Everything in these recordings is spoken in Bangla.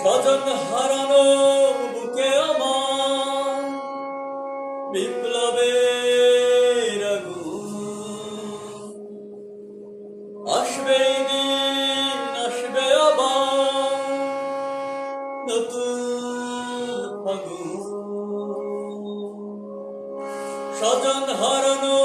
স্বজন হারানো বুকে আমার বিপ্লবের আসবে দিন আসবে আবার নতুন ফাগুন স্বজন হারানো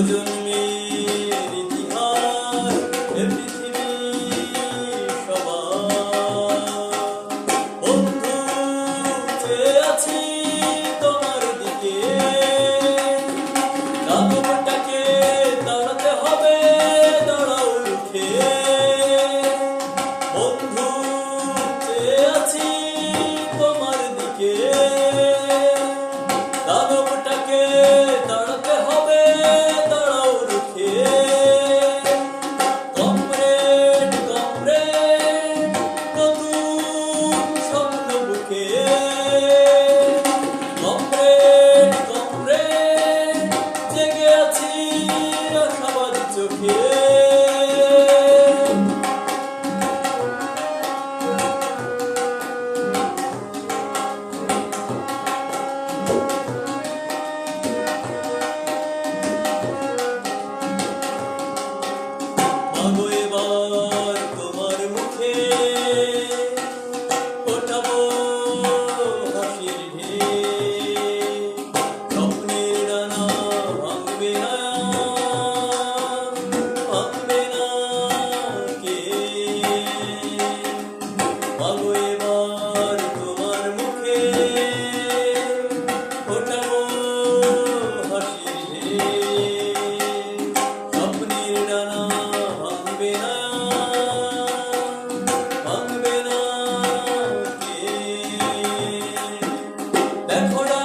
প্রজন্মের ইতিহাস পৃথিবী সবার বন্ধু আছি তোমার দিকে mejoró.